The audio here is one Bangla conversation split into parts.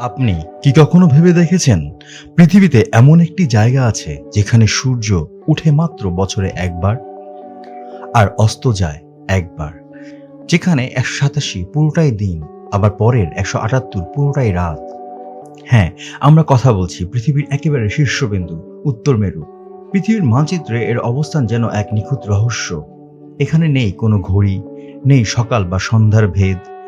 আপনি কি কখনো ভেবে দেখেছেন? পৃথিবীতে এমন একটি জায়গা আছে যেখানে সূর্য উঠে মাত্র বছরে একবার আর অস্ত যায় একবার। যেখানে একশো সাতাশি পুরোটাই দিন, আবার পরের একশো আটাত্তর পুরোটাই রাত। হ্যাঁ আমরা কথা বলছি পৃথিবীর একেবারে শীর্ষবিন্দু, উত্তর মেরু। পৃথিবীর মানচিত্রে এর অবস্থান যেন এক নিখুঁত রহস্য। এখানে নেই কোনো ঘড়ি, নেই সকাল বা সন্ধ্যার ভেদ।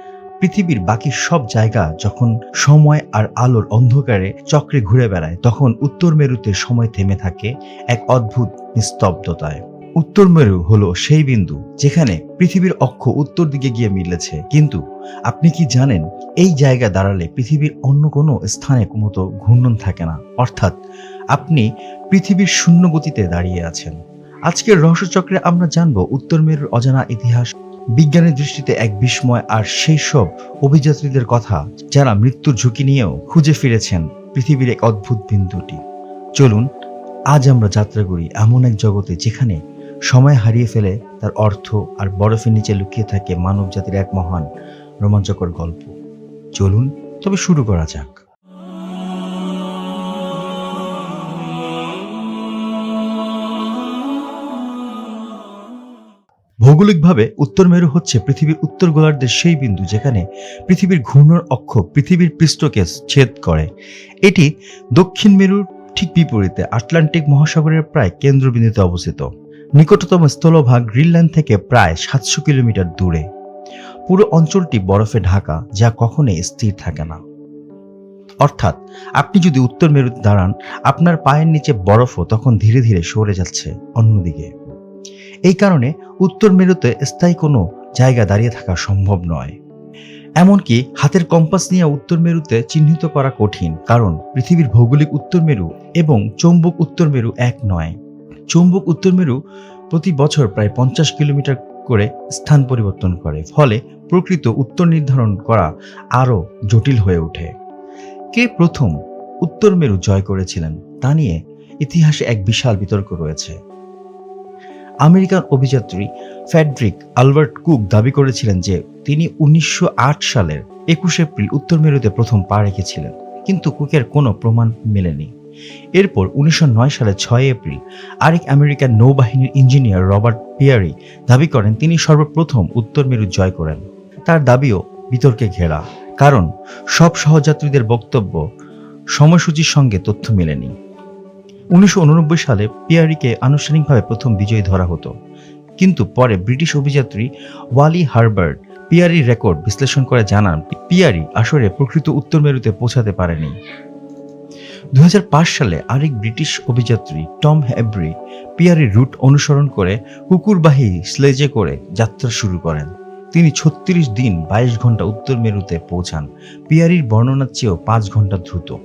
পৃথিবীর বাকি সব জায়গা যখন সময় আর আলোর অন্ধকারে চক্রে ঘুরে বেড়ায়, তখন উত্তর মেরুতে সময় থেমে থাকে এক অদ্ভুত নিস্তব্ধতায়। উত্তর মেরু হলো সেই বিন্দু যেখানে পৃথিবীর অক্ষ উত্তর দিকে গিয়ে মিলেছে। কিন্তু আপনি কি জানেন, এই জায়গা দাঁড়ালে পৃথিবীর অন্য কোনো স্থানে মতো ঘূর্ণন থাকে না? অর্থাৎ আপনি পৃথিবীর শূন্য গতিতে দাঁড়িয়ে আছেন। আজকের রহস্যচক্রে আমরা জানব উত্তর মেরুর অজানা ইতিহাস বিজ্ঞানের দৃষ্টিতে এক বিস্ময় আর সেই সব অভিযাত্রীদের কথা যারা মৃত্যুর ঝুঁকি নিয়েও খুঁজে ফিরেছেন পৃথিবীর এক অদ্ভুত বিন্দুটি। চলুন, আজ আমরা যাত্রা করি এমন এক জগতে যেখানে সময় হারিয়ে ফেলে তার অর্থ আর বরফের নিচে লুকিয়ে থাকে মানব জাতির এক মহান রোমাঞ্চকর গল্প। চলুন, তবে শুরু করা যাক। ভৌগোলিকভাবে উত্তর মেরু হচ্ছে পৃথিবীর উত্তর গোলার্ধের সেই বিন্দু যেখানে পৃথিবীর ঘূর্ণর অক্ষ পৃথিবীর পৃষ্ঠকে ছেদ করে। এটি দক্ষিণ মেরুর ঠিক বিপরীতে আটলান্টিক মহাসাগরের প্রায় কেন্দ্রবিন্দুতে অবস্থিত। নিকটতম স্থলভাগ গ্রিনল্যান্ড থেকে প্রায় সাতশো কিলোমিটার দূরে। পুরো অঞ্চলটি বরফে ঢাকা, যা কখনোই স্থির থাকে না। অর্থাৎ আপনি যদি উত্তর মেরুতে দাঁড়ান, আপনার পায়ের নিচে বরফও তখন ধীরে ধীরে সরে যাচ্ছে অন্যদিকে। এই কারণে উত্তর মেরুতে স্থায়ী কোনো জায়গা দাঁড়িয়ে থাকা সম্ভব নয়। এমনকি হাতের কম্পাস নিয়ে উত্তর মেরুতে চিহ্নিত করা কঠিন, কারণ পৃথিবীর ভৌগোলিক উত্তর মেরু এবং চৌম্বক উত্তর মেরু এক নয়। চৌম্বক উত্তর মেরু প্রতি বছর প্রায় পঞ্চাশ কিলোমিটার করে স্থান পরিবর্তন করে, ফলে প্রকৃত উত্তর নির্ধারণ করা আরও জটিল হয়ে ওঠে। কে প্রথম উত্তর মেরু জয় করেছিলেন তা নিয়ে ইতিহাসে এক বিশাল বিতর্ক রয়েছে। আমেরিকান অভিযাত্রী ফ্যাড্রিক আলবার্ট কুক দাবি করেছিলেন যে তিনি উনিশশো আট সালের একুশে এপ্রিল উত্তর মেরুতে প্রথম পা রেখেছিলেন। কিন্তু কুকের কোনো প্রমাণ মেলেনি। এরপর উনিশশো সালে ছয় এপ্রিল আরেক আমেরিকান নৌবাহিনীর ইঞ্জিনিয়ার রবার্ট পিয়ারি দাবি করেন, তিনি সর্বপ্রথম উত্তর মেরু জয় করেন। তার দাবিও বিতর্কে ঘেরা। কারণ সব সহযাত্রীদের বক্তব্য সময়সূচির সঙ্গে তথ্য মেলেনি। উনিশশো উননব্বই সালে পিয়ারিকে আনুষ্ঠানিকভাবে প্রথম বিজয়ী ধরা হতো। কিন্তু পরে ব্রিটিশ অভিযাত্রী ওয়ালি হার্বার্ট পিয়ারির রেকর্ড বিশ্লেষণ করে জানান, পিয়ারি আসরে প্রকৃত উত্তর মেরুতে পৌঁছাতে পারেনি। দুই হাজার পাঁচ সালে আরেক ব্রিটিশ অভিযাত্রী টম হেব্রি পিয়ারির রুট অনুসরণ করে কুকুরবাহী স্লেজে করে যাত্রা শুরু করেন। তিনি ছত্রিশ দিন বাইশ ঘণ্টা উত্তর মেরুতে পৌঁছান। পিয়ারির বর্ণনার চেয়েও পাঁচ ঘণ্টা দ্রুত।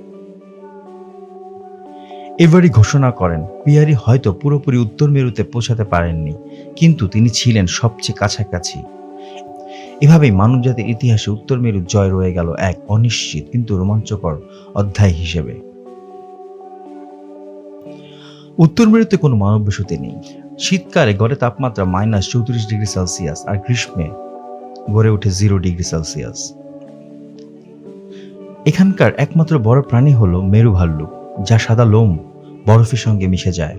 এবারই ঘোষণা করেন, পিয়ারি হয়তো পুরোপুরি উত্তর মেরুতে পৌঁছাতে পারেননি, কিন্তু তিনি ছিলেন সবচেয়ে কাছাকাছি। এভাবেই মানবজাতির ইতিহাসে উত্তর মেরুর জয় রয়ে গেল এক অনিশ্চিত কিন্তু রোমাঞ্চকর অধ্যায় হিসেবে। উত্তর মেরুতে কোনো মানব বসতি নেই। শীতকালে গড়ে তাপমাত্রা মাইনাস চৌত্রিশ ডিগ্রি সেলসিয়াস আর গ্রীষ্মে গড়ে ওঠে জিরো ডিগ্রি সেলসিয়াস। এখানকার একমাত্র বড় প্রাণী হলো মেরু ভাল্লুক, যা সাদা লোম। বরফের সঙ্গে মিশে যায়।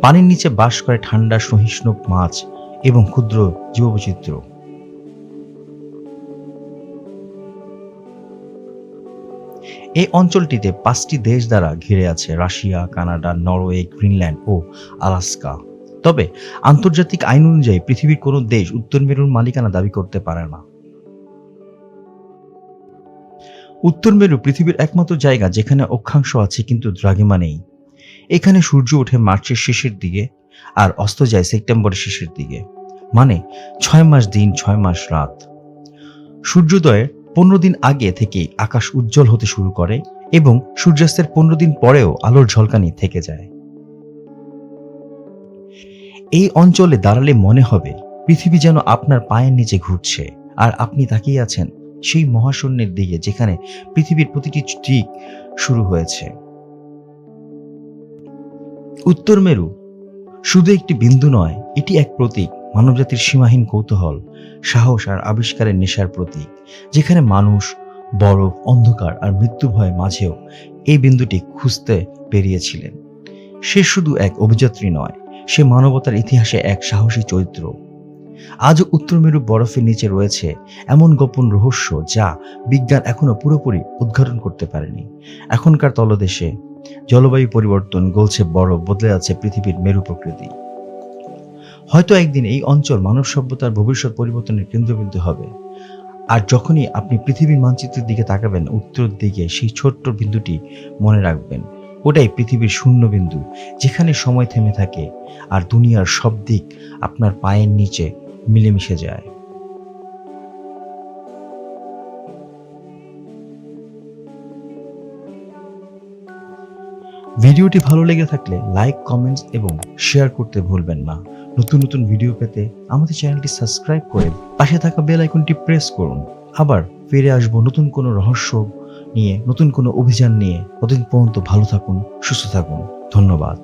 পানির নিচে বাস করে ঠান্ডা, সহিষ্ণু মাছ এবং ক্ষুদ্র জীববৈচিত্র্য। এই অঞ্চলটিতে পাঁচটি দেশ দ্বারা ঘিরে আছে রাশিয়া, কানাডা, নরওয়ে, গ্রিনল্যান্ড ও আলাস্কা। তবে আন্তর্জাতিক আইন অনুযায়ী পৃথিবীর কোনো দেশ উত্তর মেরুর মালিকানা দাবি করতে পারে না। উত্তর মেরু পৃথিবীর একমাত্র জায়গা যেখানে অক্ষাংশ আছে কিন্তু দ্রাঘিমা নেই। এখানে সূর্য ওঠে মার্চের শেষের দিকে আর অস্ত যায় সেপ্টেম্বরের শেষের দিকে। মানে ছয় মাস দিন, ছয় মাস রাত। সূর্যোদয়ের পনেরো দিন আগে থেকে আকাশ উজ্জ্বল হতে শুরু করে এবং সূর্যাস্তের পনেরো দিন পরেও আলোর ঝলকানি থেকে যায়। এই অঞ্চলে দাঁড়ালে মনে হবে পৃথিবী যেন আপনার পায়ের নিচে ঘুরছে আর আপনি তাকিয়ে আছেন সেই মহাশূন্যের দিকে যেখানে পৃথিবীর প্রতিটি দিক শুরু হয়েছে। উত্তর মেরু। শুধু একটি বিন্দু নয়, এটি এক প্রতীক, মানবজাতির সীমাহীন কৌতূহল, সাহস আর আবিষ্কারের নেশার প্রতীক, যেখানে মানুষ, বরফ, অন্ধকার আর মৃত্যু ভয় মাঝেও এই বিন্দুটি খুঁজতে পেরিয়েছিলেন। সে শুধু এক অভিযাত্রী নয়, সে মানবতার ইতিহাসে এক সাহসী চরিত্র। আজও উত্তর মেরু বরফের নিচে রয়েছে এমন গোপন রহস্য যা বিজ্ঞান এখনও পুরোপুরি উদ্ঘাটন করতে পারেনি। এখনকার তলদেশে জলবায়ু পরিবর্তন গলছে বরফ বদলে যাচ্ছে পৃথিবীর মেরু প্রকৃতি। হয়তো একদিন এই অঞ্চল মানব সভ্যতার ভবিষ্যৎ পরিবর্তনের কেন্দ্রবিন্দু হবে। আর যখনই আপনি পৃথিবীর মানচিত্রের দিকে তাকাবেন উত্তর দিকে সেই ছোট্ট বিন্দুটি মনে রাখবেন। ওটাই পৃথিবীর শূন্য বিন্দু, যেখানে সময় থেমে থাকে আর দুনিয়ার সব দিক আপনার পায়ের নিচে মিলেমিশে যায়। ভিডিওটি ভালো লেগে থাকলে লাইক, কমেন্টস এবং শেয়ার করতে ভুলবেন না। নতুন নতুন ভিডিও পেতে আমাদের চ্যানেলটি সাবস্ক্রাইব করে পাশে থাকা বেল আইকনটি প্রেস করুন। আবার ফিরে আসব নতুন কোনো রহস্য নিয়ে, নতুন কোনো অভিযান নিয়ে। ততদিন পর্যন্ত ভালো থাকুন, সুস্থ থাকুন। ধন্যবাদ।